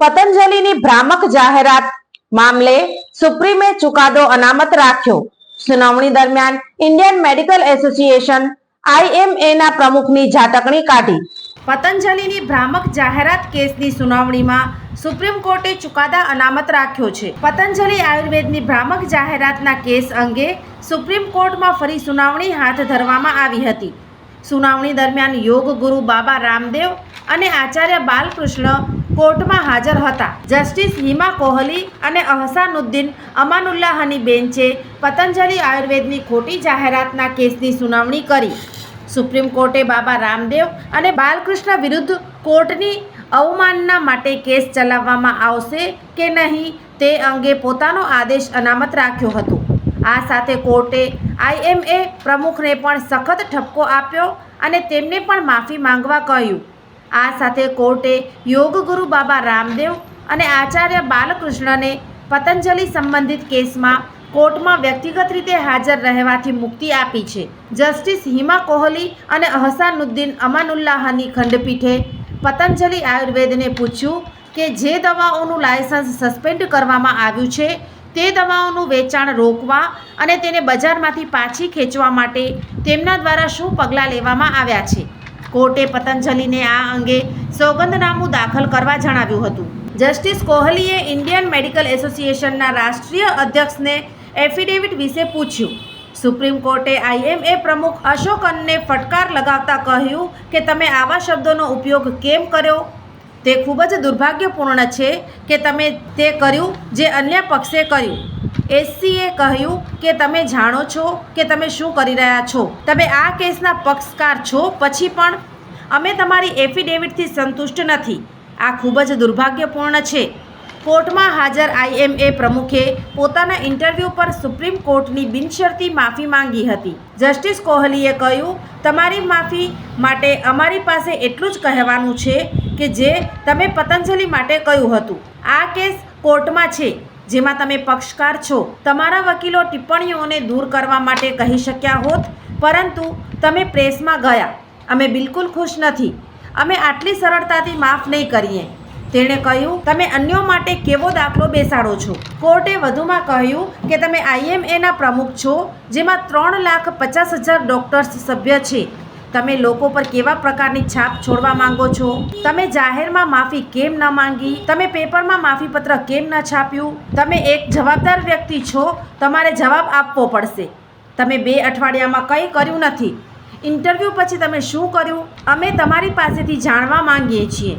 પતંજલિની ભ્રામક જાહેરાત મામલે સુપ્રીમે ચુકાદો અનામત રાખ્યો. સુનાવણી દરમિયાન ઇન્ડિયન મેડિકલ એસોસિએશન આઈએમએ ના પ્રમુખની ઝાટકણી કાઢી. પતંજલિની ભ્રામક જાહેરાત કેસની સુનાવણીમાં સુપ્રીમ કોર્ટે ચુકાદા અનામત રાખ્યો છે. પતંજલિ આયુર્વેદની ભ્રામક જાહેરાતના કેસ અંગે સુપ્રીમ કોર્ટમાં ફરી સુનાવણી હાથ ધરવામાં આવી હતી. સુનાવણી દરમિયાન યોગ ગુરુ બાબા રામદેવ અને આચાર્ય બાલકૃષ્ણ કોર્ટમાં હાજર હતા. જસ્ટિસ હિમા કોહલી અને અહસાનુદ્દીન અમાનુલ્લાહની બેન્ચે પતંજલિ આયુર્વેદની ખોટી જાહેરાતના કેસની સુનાવણી કરી. સુપ્રીમ કોર્ટે બાબા રામદેવ અને બાલકૃષ્ણ વિરુદ્ધ કોર્ટની અવમાનના માટે કેસ ચલાવવામાં આવશે કે નહીં તે અંગે પોતાનો આદેશ અનામત રાખ્યો હતો. આ સાથે કોર્ટે આઈએમએ પ્રમુખને પણ સખત ઠપકો આપ્યો અને તેમને પણ માફી માંગવા કહ્યું. આ સાથે કોર્ટે યોગ ગુરુ બાબા રામદેવ અને આચાર્ય બાલકૃષ્ણને પતંજલિ સંબંધિત કેસમાં કોર્ટમાં વ્યક્તિગત રીતે હાજર રહેવાથી મુક્તિ આપી છે. જસ્ટિસ હિમા કોહલી અને અહસાનુદ્દીન અમાનુલ્લાહની ખંડપીઠે પતંજલિ આયુર્વેદને પૂછ્યું કે જે દવાઓનું લાયસન્સ સસ્પેન્ડ કરવામાં આવ્યું છે, તે દવાઓનું વેચાણ રોકવા અને તેને બજારમાંથી પાછી ખેંચવા માટે તેમના દ્વારા શું પગલાં લેવામાં આવ્યા છે? કોર્ટે પતંજલિને આ અંગે સોગંદનામું દાખલ કરવા જણાવ્યું હતું. જસ્ટિસ કોહલીએ ઇન્ડિયન મેડિકલ એસોસિએશનના રાષ્ટ્રીય અધ્યક્ષને એફિડેવિટ વિશે પૂછ્યું. સુપ્રીમ કોર્ટે આઈએમએ પ્રમુખ અશોકનને ફટકાર લગાવતા કહ્યું કે તમે આવા શબ્દોનો ઉપયોગ કેમ કર્યો? તે ખૂબ જ દુર્ભાગ્યપૂર્ણ છે કે તમે તે કર્યું જે અન્ય પક્ષે કર્યું. એસસીએ કહ્યું કે તમે જાણો છો કે તમે શું કરી રહ્યા છો. તમે આ કેસના પક્ષકાર છો, પછી પણ અમે તમારી એફિડેવિટથી સંતુષ્ટ નથી. આ ખૂબ જ દુર્ભાગ્યપૂર્ણ છે. કોર્ટમાં હાજર આઈએમએ પ્રમુખે પોતાના ઇન્ટરવ્યૂ પર સુપ્રીમ કોર્ટની બિનશરતી માફી માંગી હતી. જસ્ટિસ કોહલીએ કહ્યું, તમારી માફી માટે અમારી પાસે એટલું જ કહેવાનું છે કે જે તમે પતંજલિ માટે કહ્યું હતું. આ કેસ કોર્ટમાં છે. જેમાં તમે પક્ષકાર છો. તમારા વકીલો ટિપ્પણીઓને દૂર કરવા માટે કહી શક્યા હોત, પરંતુ તમે પ્રેસમાં ગયા. અમે બિલકુલ ખુશ નથી. અમે આટલી સરળતાથી માફ નહીં કરીએ. તેણે કહ્યું, તમે અન્યો માટે કેવો દાખલો બેસાડો છો? કોર્ટે વધુમાં કહ્યું કે, તમે આઈએમએના પ્રમુખ છો, જેમાં ત્રણ લાખ પચાસ હજાર ડોક્ટર્સ સભ્ય છે. તમે લોકો પર કેવા પ્રકારની છાપ છોડવા માંગો છો? તમે જાહેરમાં માફી કેમ ન માંગી? તમે પેપરમાં માફીપત્ર કેમ ન છાપ્યું? તમે એક જવાબદાર વ્યક્તિ છો, તમારે જવાબ આપવો પડશે. તમે બે અઠવાડિયામાં કંઈ કર્યું નથી. ઇન્ટરવ્યૂ પછી તમે શું કર્યું? અમે તમારી પાસેથી જાણવા માંગીએ છીએ.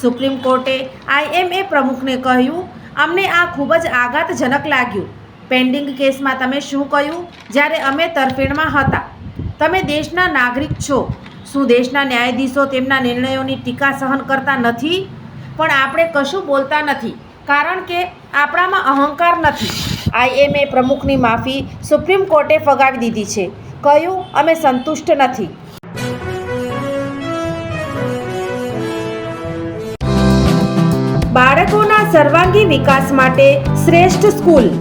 સુપ્રીમ કોર્ટે આઈએમએ પ્રમુખને કહ્યું, અમને આ ખૂબ જ આઘાતજનક લાગ્યું. પેન્ડિંગ કેસમાં તમે શું કહ્યું? જ્યારે અમે તરફેણમાં હતા. તમે દેશના નાગરિક છો. શું દેશના ન્યાયાધીશો તેમના નિર્ણયોની ટીકા સહન કરતા નથી? પણ આપણે કશું બોલતા નથી, કારણ કે આપણામાં અહંકાર નથી. આઈએમએ પ્રમુખની માફી સુપ્રીમ કોર્ટે ફગાવી દીધી છે. કહ્યું, અમે સંતુષ્ટ નથી. બાળકોના સર્વાંગી વિકાસ માટે શ્રેષ્ઠ સ્કૂલ.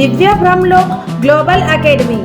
દિવ્ય Brahmlok global academy.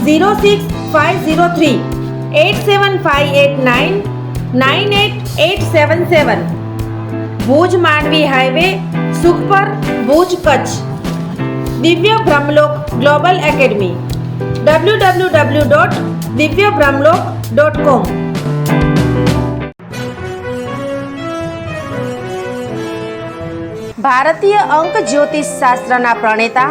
zero six five zero three eight seven five eight nine nine eight eight seven seven Bhuj Mandvi highway Sukhpar Bhuj Kutch Divya Brahmalok global academy W W W dot Divya Brahmalok dot કોમ ભારતીય અંક જ્યોતિષ શાસ્ત્રના પ્રણેતા